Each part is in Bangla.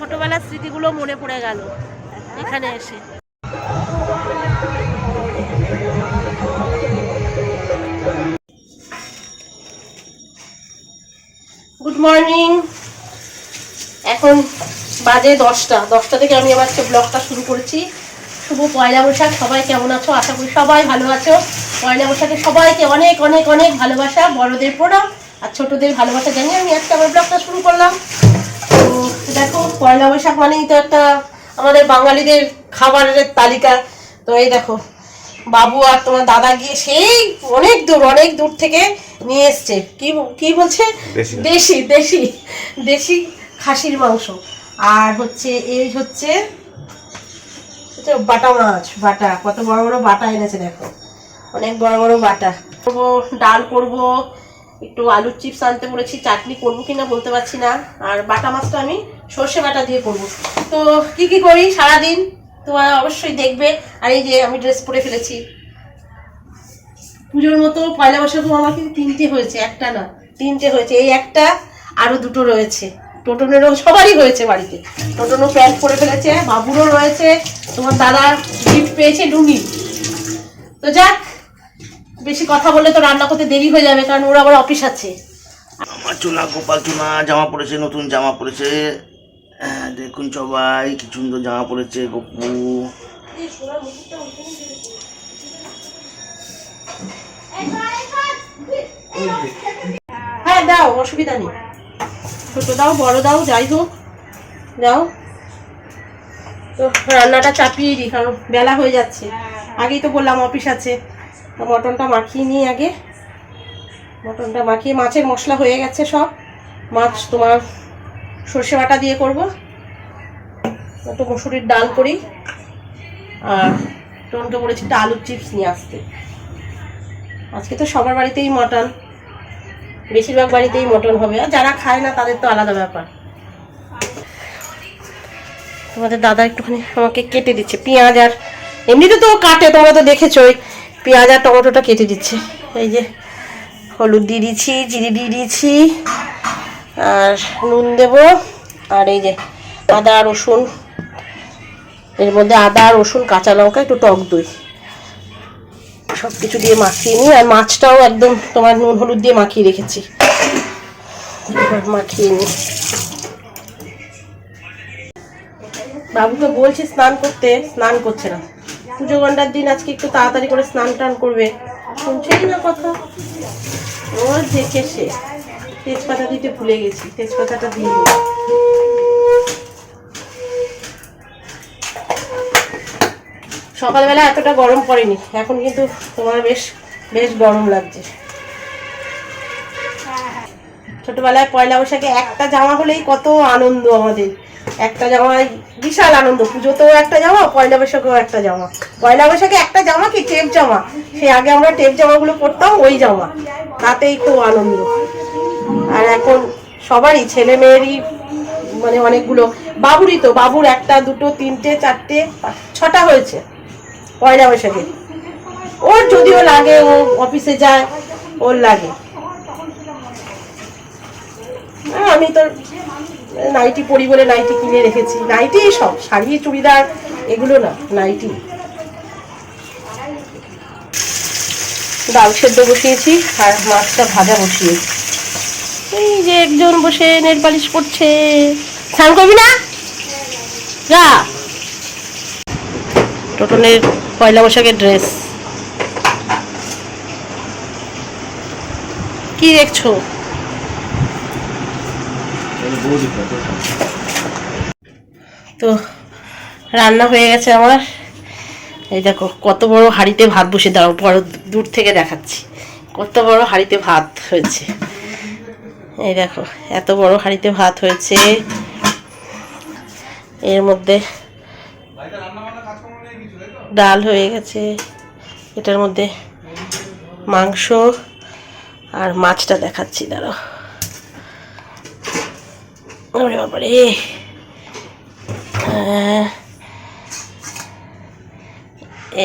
ছোটবেলার স্মৃতিগুলো মনে পড়ে গেল এখানে এসে। গুড মর্নিং এখন বাজে দশটা। দশটা থেকে আমি আমার ব্লগটা শুরু করেছি। শুভ পয়লা বৈশাখ, সবাই কেমন আছো? আশা করি সবাই ভালো আছো। পয়লা বৈশাখে সবাইকে অনেক অনেক অনেক ভালোবাসা, বড়দের প্রণাম আর ছোটদের ভালোবাসা জানিয়ে আমি আজকে আমার ব্লগটা শুরু করলাম। দেখো পয়লা বৈশাখ মানেই তো একটা আমাদের বাঙালিদের খাবারের তালিকা। তো এই দেখো বাবু আর তোমার দাদা গিয়ে সেই অনেক দূর অনেক দূর থেকে নিয়ে এসছে। কি কি বলছে? দেশি। দেশি দেশি খাসির মাংস। আর হচ্ছে এই হচ্ছে হচ্ছে বাটা মাছ বাটা। কত বড় বড় বাটা এনেছে দেখো। অনেক বড় বড় বাটা। করব ডাল করব একটু আলুর চিপস আনতে বলেছি, চাটনি করব কিনা বলতে পারছি না, আর বাটা মাছটা আমি সর্ষে বাটা দিয়ে করব। তো কি কি করি সারাদিন? তোমার অবশ্যই দেখবে, আর এই যে আমি ড্রেস পরে ফেলেছি। পুজোর মতো পয়লা বৈশাখও আমার কিন্তু তিনটে হয়েছে, একটা না, তিনটে হয়েছে। এই একটা আরও দুটো রয়েছে। টোটনেরও সবারই হয়েছে বাড়িতে। টোটনও প্যান্ট পরে ফেলেছে, বাবুরও রয়েছে। তোমার দাদা গিফট পেয়েছে লুঙ্গি। তো যাক বেশি কথা বললে তো রান্না করতে দেরি হয়ে যাবে কারণ ওর আবার অফিস আছে। আমার চুনা গোপাল চুনা জামা পড়েছে নতুন জামা পড়েছে। হ্যাঁ, দেখুন সবাই কি সুন্দর জামা পড়েছে গপু। হ্যাঁ দাও অসুবিধা নেই। ছোট দাও বড় দাও যাই হোক দাও তো রান্নাটা চাপিয়ে দিই কারণ বেলা হয়ে যাচ্ছে। আগেই তো বললাম অফিস আছে। মটনটা মাখিয়ে নিই আগে। মটনটা মাখিয়ে মাছের মশলা হয়ে গেছে সব। মাছ তোমার সর্ষে বাটা দিয়ে করব। একটু মসুরির ডাল করি। আর টোনকে বলেছি একটা আলুর চিপস নিয়ে আসতে। আজকে তো সবার বাড়িতেই মটন। বেশিরভাগ বাড়িতেই মটন হবে। আর যারা খায় না, তাদের তো আলাদা ব্যাপার। তোমাদের দাদা একটুখানি আমাকে কেটে দিচ্ছে। পেঁয়াজ আর এমনিতে তো কাটে, তোমরা তো দেখেছোই। পেঁয়াজ আর টমেটোটা কেটে দিচ্ছে। এই যে হলুদ দিয়ে দিয়েছি জিরে দিয়ে দিয়েছি আর নুন দেব, আর এই যে আদা, রসুন, এর মধ্যে আদা, রসুন, কাঁচা লঙ্কা, একটু টক দই। সব কিছু দিয়ে মাখিয়ে নিই, আর মাছটাও একদম তোমার নুন হলুদ দিয়ে মাখিয়ে রেখেছি। মাখিয়ে নিই। বাবুকে বলছি স্নান করতে, স্নান করছে না। পুজো ঘণ্টার দিন, আজকে একটু তাড়াতাড়ি করে স্নান টান করবে। শুনছেই না কথা। ও দেখে সে। তেজপাতা দিতে ভুলে গেছি, তেজপাতাটা দিয়ে। সকালবেলা এতটা গরম পড়েনি, এখন কিন্তু তোমার বেশ বেশ গরম লাগছে। ছোটবেলায় পয়লা বৈশাখে একটা জামা হলেই কত আনন্দ আমাদের। একটা জামায় বিশাল আনন্দ। পুজোতেও একটা জামা, পয়লা বৈশাখেও একটা জামা। পয়লা বৈশাখে একটা জামা কি টেপ জামা? সে আগে আমরা টেপ জামাগুলো পরতাম, ওই জামা। তাতেই খুব আনন্দ। আর এখন সবারই, ছেলে মেয়েরই মানে অনেকগুলো। বাবুরই তো, বাবুর একটা, দুটো, তিনটে, চারটে ছটা হয়েছে পয়লা বৈশাখে। ওর যদিও লাগে, ও অফিসে যায়, ওর লাগে। আমি তো নাইটি পরি বলে নাইটি কিনে রেখেছি। নাইটি সব, শাড়ি, চুড়িদার, এগুলো না, নাইটি। ডাল সেদ্ধ বসিয়েছি আর মাছটা ভাজা বসিয়েছি এই যে একজন বসে নেল পালিশ করছে। স্নান করবি না? যা। টোটনের পয়লা বৈশাখের ড্রেস। কি দেখছ? তো রান্না হয়ে গেছে আমার। এই দেখো, কত বড় হাঁড়িতে ভাত বসে দাও বড় দূর থেকে দেখাচ্ছি। কত বড় হাঁড়িতে ভাত হয়েছে। এই দেখো, এত বড় হাঁড়িতে ভাত হয়েছে। এর মধ্যে ডাল হয়ে গেছে। এটার মধ্যে মাংস আর মাছটা দেখাচ্ছি, দাঁড়াও। ওরে বাবারে আহ,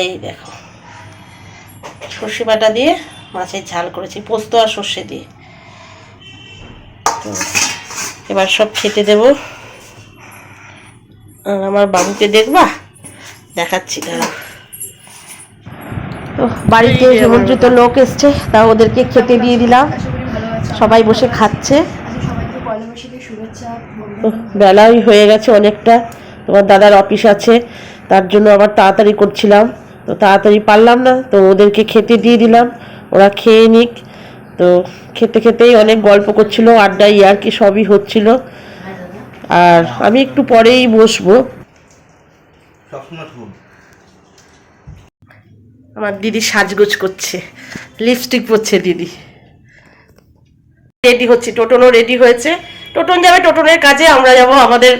এই দেখো। সর্ষে বাটা দিয়ে মাছের ঝাল করেছি পোস্ত আর সর্ষে দিয়ে। তো এবার সব খেতে দেবো। আর আমার বাবুকে দেখবা? দেখাচ্ছি দাঁড়া তো বাড়িতে নিমন্ত্রিত লোক এসছে তা ওদেরকে খেতে দিয়ে দিলাম। সবাই বসে খাচ্ছে। বেলাই হয়ে গেছে অনেকটা। তোমার দাদার অফিস আছে তার জন্য আবার তাড়াতাড়ি করছিলাম। তো তাড়াতাড়ি পারলাম না তো ওদেরকে খেতে দিয়ে দিলাম। ওরা খেয়ে নিক। তো খেতে খেতেই অনেক গল্প করছিল আড্ডা ইয়ার কি সবই হচ্ছিল। আর আমি একটু পরেই বসবো। আমার দিদি সাজগোজ করছে লিপস্টিক পরছে দিদি। রেডি হচ্ছে টোটনও রেডি হয়েছে। টোটন যাবে টোটনের কাজে আমরা যাব আমাদের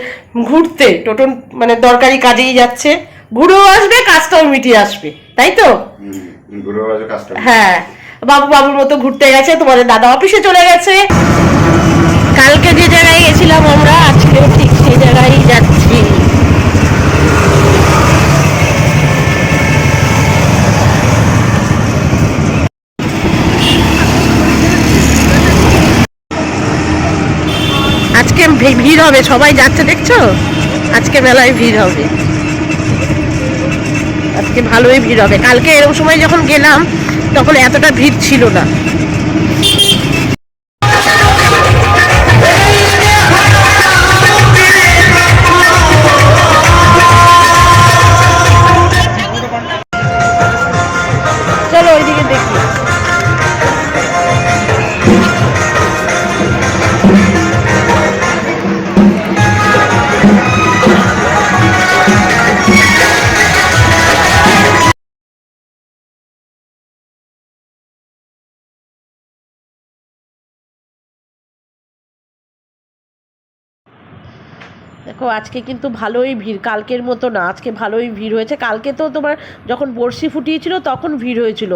ঘুরতে। টোটন মানে দরকারি কাজেই যাচ্ছে। ঘুরেও আসবে কাজটাও মিটিয়ে আসবে তাই তো? হ্যাঁ বাবু বাবুর মতো ঘুরতে গেছে তোমাদের দাদা অফিসে চলে গেছে। কালকে যে জায়গায় গেছিলাম আমরা আজকেও ঠিক সেই জায়গায় যাচ্ছি। ভি- ভিড় হবে, সবাই যাচ্ছে, দেখছ? আজকে মেলায় ভিড় হবে। আজকে ভালোই ভিড় হবে। কালকে এরকম সময় যখন গেলাম, তখন এতটা ভিড় ছিল না। দেখো, আজকে কিন্তু ভালোই ভিড়, কালকের মতো না, আজকে ভালোই ভিড় হয়েছে। কালকে তো তোমার যখন বড়শি ফুটিয়েছিল, তখন ভিড় হয়েছিল।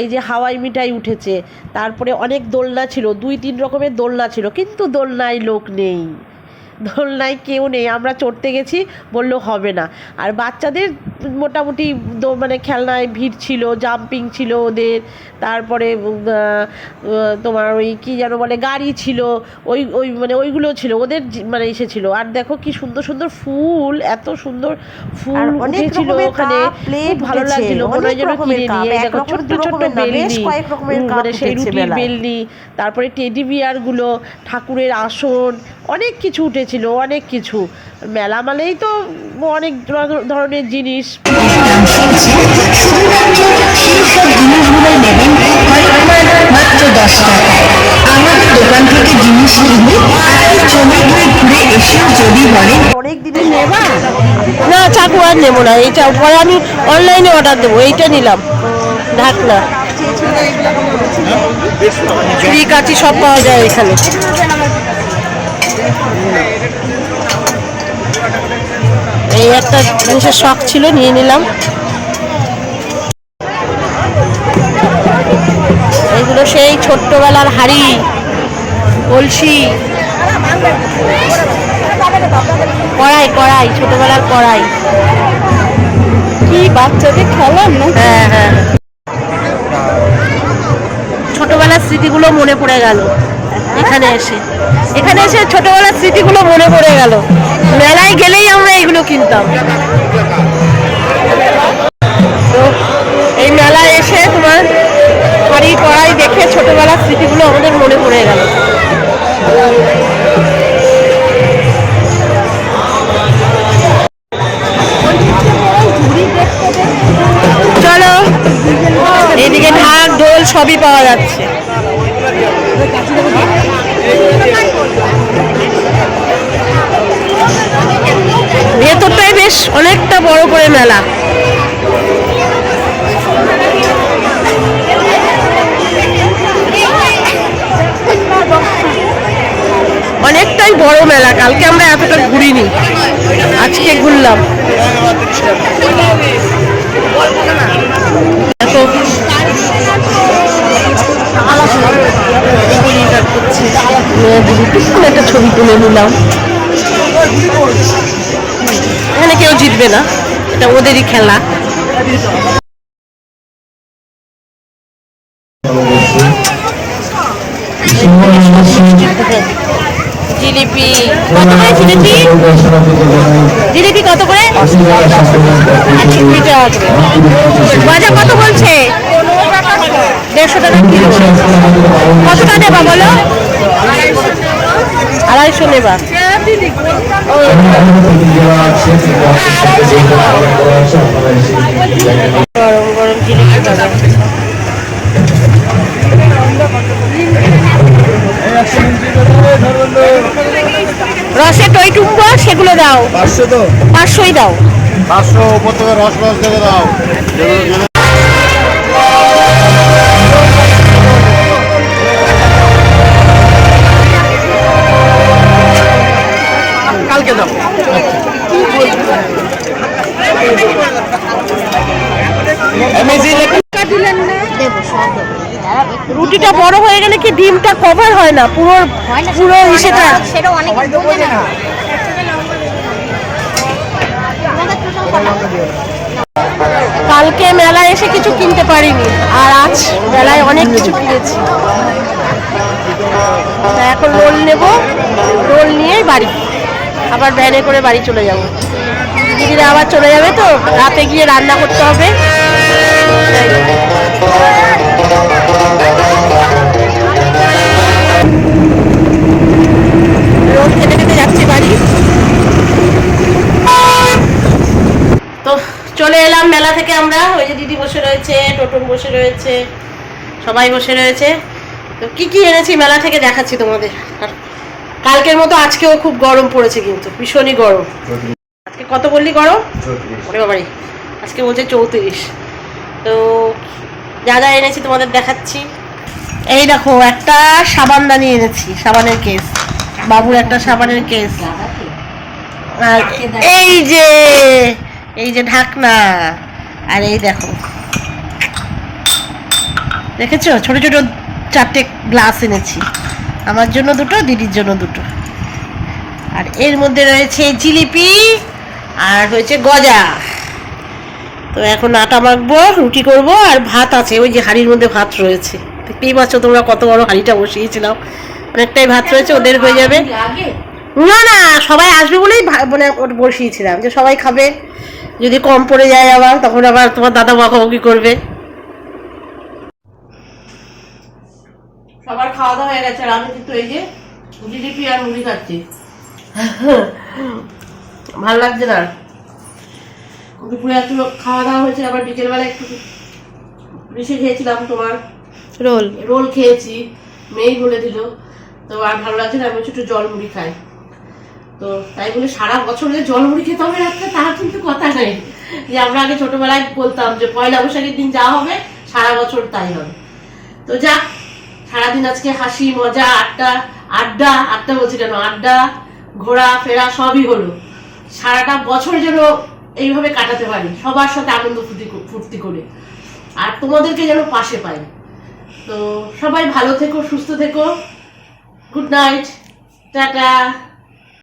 এই যে হাওয়াই মিঠাই উঠেছে, তারপরে অনেক দোলনা ছিল, দুই তিন রকমের দোলনা ছিল, কিন্তু দোলনায় লোক নেই। দোলনায় কেউ নেই, আমরা চড়তে গেছি, বলল হবে না। আর বাচ্চাদের মোটামুটি মানে খেলনায় ভিড় ছিল জাম্পিং ছিল ওদের তারপরে তোমার ওই কি যেন বলে গাড়ি ছিল ওই ওই মানে ওইগুলো ছিল ওদের মানে এসে ছিল। আর দেখো কি সুন্দর সুন্দর ফুল এত সুন্দর ফুল উঠেছিল ওখানে খুব ভালো লাগছিল মনে হয় যেন কিনে এক দেখো ছোট্ট ছোট্ট বেলনি মানে সেই রুটির বেলনি তারপরে টেডি বিয়ারগুলো ঠাকুরের আসন অনেক কিছু উঠেছিল অনেক কিছু। মেলা মানেই তো অনেক ধরনের জিনিস। অনেক নেবা না চাকু আর নেব না এইটা পরে আমি অনলাইনে অর্ডার দেবো এইটা নিলাম ঢাকনা। ছুরি কাঁচি সব পাওয়া যায় এখানে। এই একটা জিনিসের শখ ছিল নিয়ে নিলাম। এইগুলো সেই ছোট্টবেলার হাড়ি কলসি। কড়াই কড়াই ছোটবেলার কড়াই। কি বাচ্চাদের খেলার না? হ্যাঁ হ্যাঁ। ছোটবেলার স্মৃতিগুলো মনে পড়ে গেল এখানে এসে। এখানে এসে ছোটবেলার স্মৃতিগুলো মনে পড়ে গেল। মেলায় গেলেই আমরা এগুলো কিনতাম। তো এই মেলায় এসে তোমার হাড়ি, কড়াই দেখে ছোটবেলার স্মৃতিগুলো আমাদের মনে পড়ে গেল। চলো, এদিকে ঢাক ঢোল সবই পাওয়া যাচ্ছে। অনেকটা বড় করে মেলা। অনেকটাই বড় মেলা, কালকে আমরা এতটা ঘুরিনি। আজকে ঘুরলাম। একটা ছবি তুলে নিলাম। এখানে কেউ জিতবে না। এটা ওদেরই খেলা। জিলিপি। কত করে জিলিপি? জিলিপি কত করে? গজা কত বলছে? দেড়শো টাকা কিলো কতটা নেবা বলো? আড়াইশো নেবা। গরম গরম জিলিপি রসে টই টুম্বো সেগুলো দাও। পাঁচশো তো। পাঁচশোই দাও। পাঁচশো উপর থেকে রস রস দেবে দাও। রুটিটা বড় হয়ে গেলে কি ডিমটা কভার হয় না? পুরো পুরো ইসেটা সেটা অনেক বোঝে না। কালকে মেলায় এসে কিছু কিনতে পারিনি আর আজ মেলায় অনেক কিছু কিনেছি। এখন রোল নেব রোল নিয়েই বাড়ি। আবার ভ্যানে করে বাড়ি চলে যাব। দিদিরা আবার চলে যাবে তো? রাতে গিয়ে রান্না করতে হবে। সবাই বসে রয়েছে। তো কি কি এনেছি মেলা থেকে দেখাচ্ছি তোমাদের। আর কালকের মতো আজকেও খুব গরম পড়েছে কিন্তু ভীষণই গরম। আজকে কত বললি গরম? ওরে বাবারি আজকে বলছে চৌত্রিশ। তো যা যা এনেছি তোমাদের দেখাচ্ছি। এই দেখো একটা সাবানদানি এনেছি সাবানের কেস। বাবুর একটা সাবানের কেস। আর এই যে এই যে ঢাকনা। আর এই দেখো দেখেছ? ছোট ছোট চারটে গ্লাস এনেছি। আমার জন্য দুটো, দিদির জন্য দুটো। আর এর মধ্যে রয়েছে জিলিপি আর হয়েছে গজা। তো এখন আটা মাখবো, রুটি করব আর ভাত আছে, ওই যে হাঁড়ির মধ্যে ভাত রয়েছে। দেখতেই পাচ্ছ তোমরা কত বড় হাঁড়িটা বসিয়েছিলাম। অনেকটাই ভাত রয়েছে, ওদের হয়ে যাবে। না না, সবাই আসবে বলেই মানে বসিয়েছিলাম যে সবাই খাবে। যদি কম পড়ে যায় আবার, তখন আবার তোমার দাদা বকাবকি করবে? সবার খাওয়া দাওয়া হয়ে গেছে আর আমি কিন্তু এই যে জিলিপি আর মুড়ি খাচ্ছি। ভালো লাগছে না? দুপুরে একটু খাওয়া দাওয়া হয়েছে আবার বিকেলবেলা একটু বেশি খেয়েছিলাম তোমার। রোল? রোল খেয়েছি মেয়েই বলে দিল। তো আর ভালো লাগছে না আমি একটু জল মুড়ি খাই। তো তাই বলে সারা বছর যে জল মুড়ি খেতে হবে রাখতে তার কিন্তু কথা নেই। যে আমরা আগে ছোটবেলায় বলতাম যে পয়লা বৈশাখের দিন যা হবে সারা বছর তাই হবে। তো যাক সারাদিন আজকে হাসি, মজা, আড্ডা আড্ডা আড্ডা বলছি কেন? আড্ডা, ঘোরা, ফেরা সবই হলো। সারাটা বছর যেন এইভাবে কাটাতে পারি, সবার সাথে আনন্দ ফুর্তি ফুর্তি করে। আর তোমাদেরকে যেন পাশে পাই। তো সবাই ভালো থেকো, সুস্থ থেকো। Good night tata